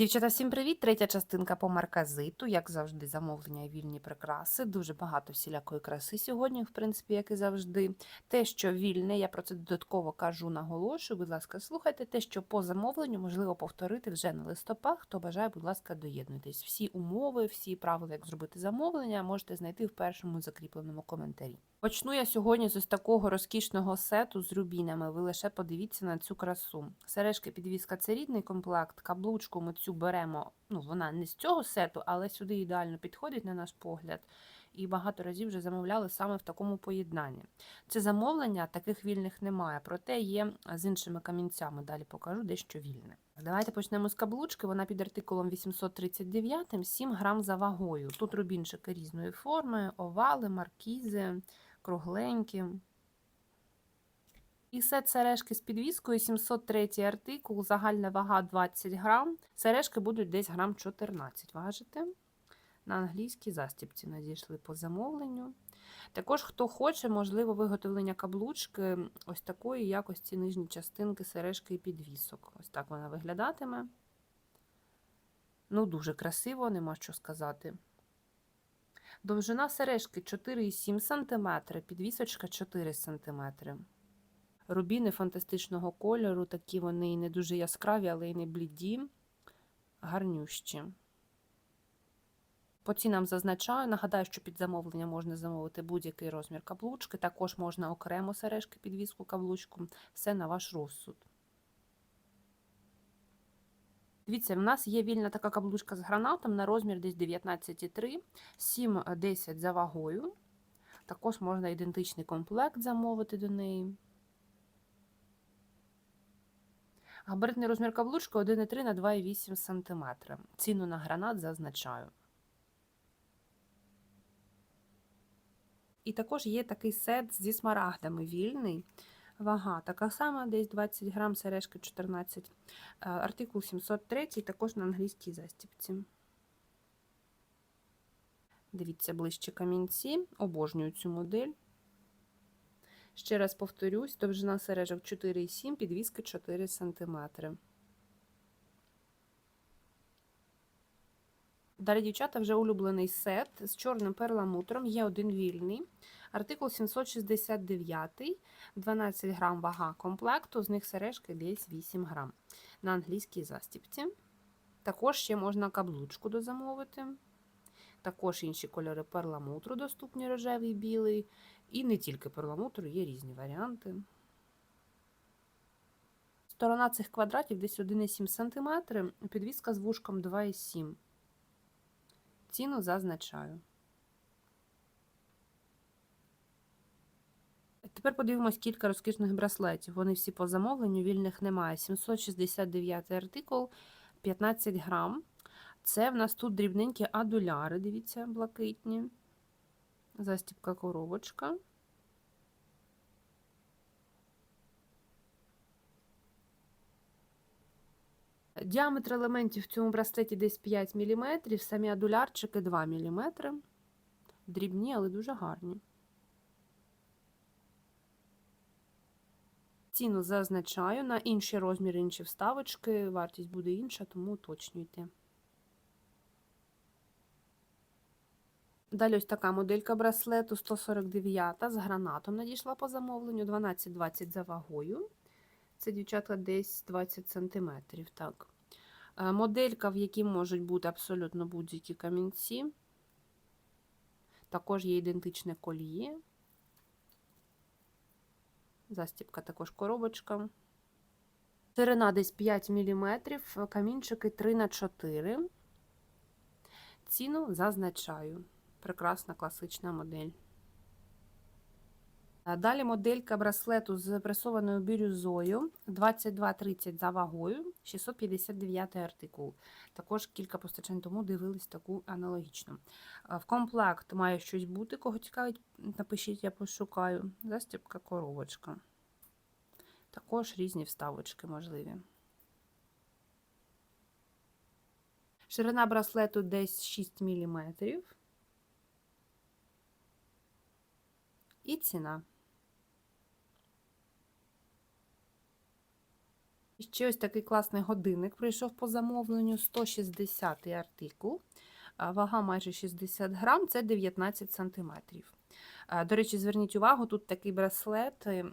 Дівчата, всім привіт! Третя частинка по марказиту, як завжди, замовлення і вільні прикраси. Дуже багато всілякої краси сьогодні, в принципі, як і завжди. Те, що вільне, я про це додатково кажу, наголошую. Будь ласка, слухайте. Те, що по замовленню можливо повторити вже на листопад. Хто бажає, будь ласка, доєднуйтесь. Всі умови, всі правила, як зробити замовлення, можете знайти в першому закріпленому коментарі. Почну я сьогодні з ось такого розкішного сету з рубінами. Ви лише подивіться на цю красу. Сережки підвіска це рідний комплект. Каблучку ми цю беремо. Ну, вона не з цього сету, але сюди ідеально підходить на наш погляд. І багато разів вже замовляли саме в такому поєднанні. Це замовлення, таких вільних немає, проте є з іншими камінцями. Далі покажу дещо вільне. Давайте почнемо з каблучки. Вона під артикулом 839, 7 грам за вагою. Тут рубінчики різної форми, овали, маркізи, кругленькі. І сет сережки з підвіскою 703 артикул, загальна вага 20 грам. Сережки будуть десь грам 14 важити. На англійській застіпці надійшли по замовленню. Також, хто хоче, можливо, виготовлення каблучки ось такої якості нижні частинки сережки і підвісок. Ось так вона виглядатиме. Ну, дуже красиво, нема що сказати. Довжина сережки 4,7 см, підвісочка 4 см. Рубіни фантастичного кольору, такі вони і не дуже яскраві, але й не бліді, гарнющі. По цінам зазначаю, нагадаю, що під замовлення можна замовити будь-який розмір каблучки, також можна окремо сережки підвіску каблучку, все на ваш розсуд. Дивіться, в нас є вільна така каблучка з гранатом на розмір десь 19,3, 7-10 за вагою. Також можна ідентичний комплект замовити до неї. Габаритний розмір каблучки 1,3 на 2,8 см. Ціну на гранат зазначаю. І також є такий сет зі смарагдами вільний. Вага така сама, десь 20 грам, сережки 14. Артикул 703, також на англійській застіпці. Дивіться ближче камінці. Обожнюю цю модель. Ще раз повторюсь, довжина сережок 4,7, підвіски 4 см. Далі, дівчата, вже улюблений сет з чорним перламутром. Є один вільний. Артикул 769, 12 грам вага комплекту, з них сережки десь 8 грам на англійській застіпці. Також ще можна каблучку дозамовити. Також інші кольори перламутру доступні рожевий, білий. І не тільки перламутру, є різні варіанти. Сторона цих квадратів десь 1,7 см, підвіска з вушком 2,7. Ціну зазначаю. Тепер подивимось кілька розкішних браслетів. Вони всі по замовленню, вільних немає. 769 артикул, 15 грам. Це в нас тут дрібненькі адуляри, дивіться, блакитні. Застіпка коробочка. Діаметр елементів в цьому браслеті десь 5 мм, самі адулярчики 2 мм. Дрібні, але дуже гарні. Ціну зазначаю на інші розміри, інші вставочки. Вартість буде інша, тому уточнюйте. Далі ось така моделька браслету 149 з гранатом надійшла по замовленню, 12-20 за вагою. Це, дівчатка, десь 20 см. Так. Моделька, в якій можуть бути абсолютно будь-які камінці. Також є ідентичне коліє. Застіпка також коробочка. Ширина десь 5 мм, камінчики 3 на 4 Ціну зазначаю. Прекрасна класична модель. Далі моделька браслету з пресованою бірюзою 22,30 за вагою, 659 артикул. Також кілька постачань тому дивились таку аналогічну. В комплект має щось бути, кого цікавить, напишіть, я пошукаю. Застібка коробочка. Також різні вставочки можливі. Ширина браслету десь 6 мм. І ціна. І ще ось такий класний годинник прийшов по замовленню 160 артикул. Вага майже 60 грам, це 19 сантиметрів. До речі, зверніть увагу, тут такий браслет е,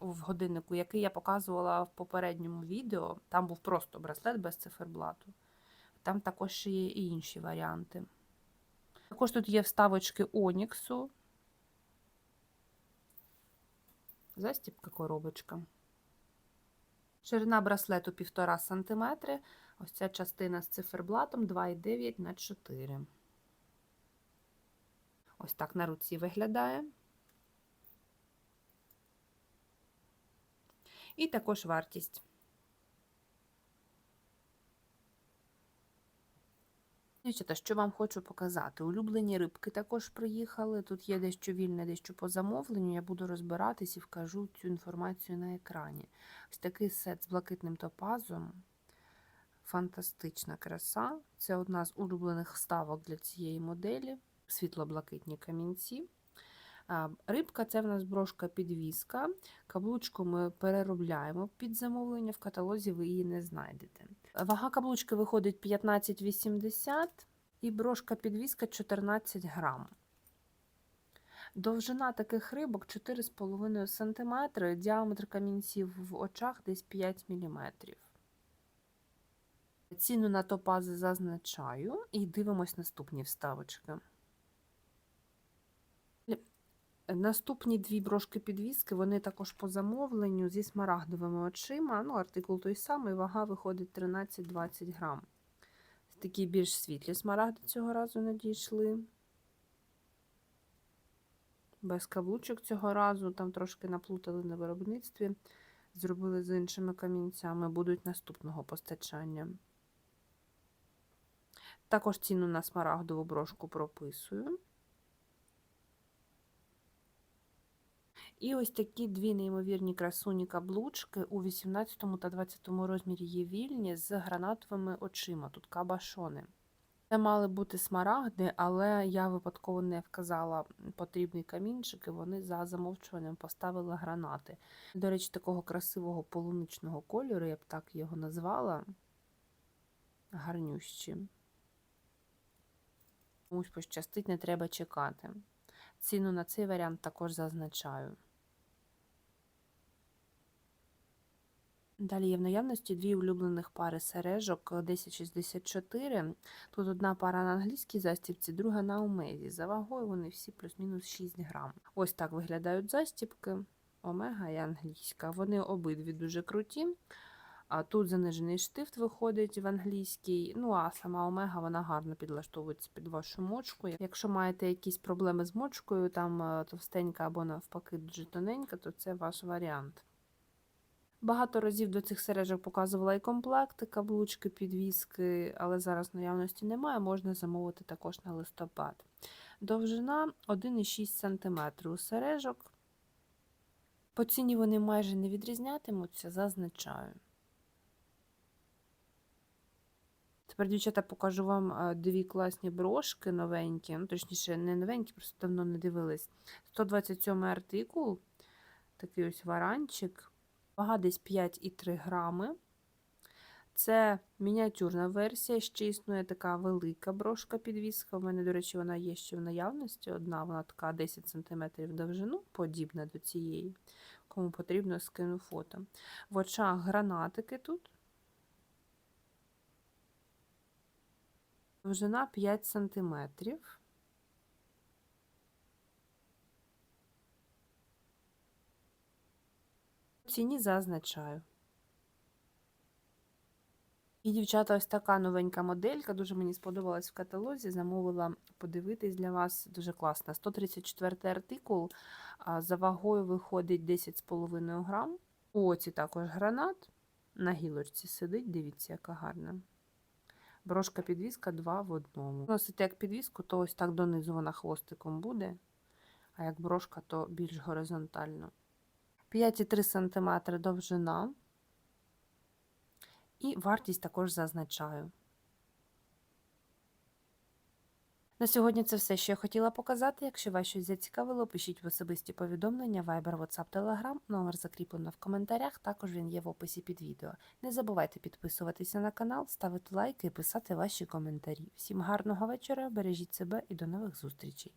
в годиннику, який я показувала в попередньому відео. Там був просто браслет без циферблату. Там також є і інші варіанти. Також тут є вставочки Оніксу. Застіпка коробочка. Ширина браслету 1,5 см. Ось ця частина з циферблатом 2,9 на 4. Ось так на руці виглядає. І також вартість. Дівчата, що вам хочу показати? Улюблені рибки також приїхали. Тут є дещо вільне, дещо по замовленню. Я буду розбиратись і вкажу цю інформацію на екрані. Ось такий сет з блакитним топазом. Фантастична краса. Це одна з улюблених ставок для цієї моделі. Світло-блакитні камінці. Рибка це в нас брошка підвіска. Каблучку ми переробляємо під замовлення. В каталозі ви її не знайдете. Вага каблучки виходить 15,80 і брошка підвіска 14 грам. Довжина таких рибок 4,5 см, діаметр камінців в очах десь 5 мм. Ціну на топази зазначаю і дивимось наступні вставочки. Наступні дві брошки підвіски, вони також по замовленню зі смарагдовими очима. Ну, артикул той самий, вага виходить 13-20 грам. Такі більш світлі смарагди цього разу надійшли. Без каблучок цього разу, там трошки наплутали на виробництві, зробили з іншими камінцями, будуть наступного постачання. Також ціну на смарагдову брошку прописую. І ось такі дві неймовірні красуні каблучки у 18 та 20 розмірі є вільні з гранатовими очима. Тут кабашони. Це мали бути смарагди, але я випадково не вказала потрібний камінчик, і вони за замовчуванням поставили гранати. До речі, такого красивого полуничного кольору, я б так його назвала. Гарнющі. Комусь пощастить, не треба чекати. Ціну на цей варіант також зазначаю. Далі є в наявності дві улюблених пари сережок 1064. Тут одна пара на англійській застібці, друга на омезі. За вагою вони всі плюс-мінус 6 грам. Ось так виглядають застібки. Омега і англійська. Вони обидві дуже круті. А Тут занижений штифт виходить в англійській. Ну, а сама омега вона гарно підлаштовується під вашу мочку. Якщо маєте якісь проблеми з мочкою, там е, товстенька або навпаки дуже тоненька, то це ваш варіант. Багато разів до цих сережок показувала і комплекти, каблучки, підвіски, але зараз наявності немає, можна замовити також на листопад. Довжина 1,6 см у сережок. По ціні вони майже не відрізнятимуться, зазначаю. Тепер, дівчата, покажу вам е, дві класні брошки новенькі, ну, точніше, не новенькі, просто давно не дивились. 127 артикул, такий ось варанчик. Вага десь 5,3 грами. Це мініатюрна версія, ще існує така велика брошка підвіска. У мене, до речі, вона є ще в наявності. Одна, вона така 10 см довжину, подібна до цієї. Кому потрібно, скину фото. В очах гранатики тут. Довжина 5 см. Ціні зазначаю. І, дівчата, ось така новенька моделька, дуже мені сподобалась в каталозі. Замовила подивитись для вас дуже класна. 134 артикул, за вагою виходить 10,5 грам. У оці також гранат. На гілочці сидить, дивіться, яка гарна. Брошка підвіска 2 в одному. Носити як підвіску, то ось так донизу вона хвостиком буде, а як брошка, то більш горизонтально. 5,3 см довжина. І вартість також зазначаю. На сьогодні це все, що я хотіла показати. Якщо вас щось зацікавило, пишіть в особисті повідомлення Viber, WhatsApp, Telegram. Номер закріплено в коментарях. Також він є в описі під відео. Не забувайте підписуватися на канал, ставити лайки і писати ваші коментарі. Всім гарного вечора, бережіть себе і до нових зустрічей.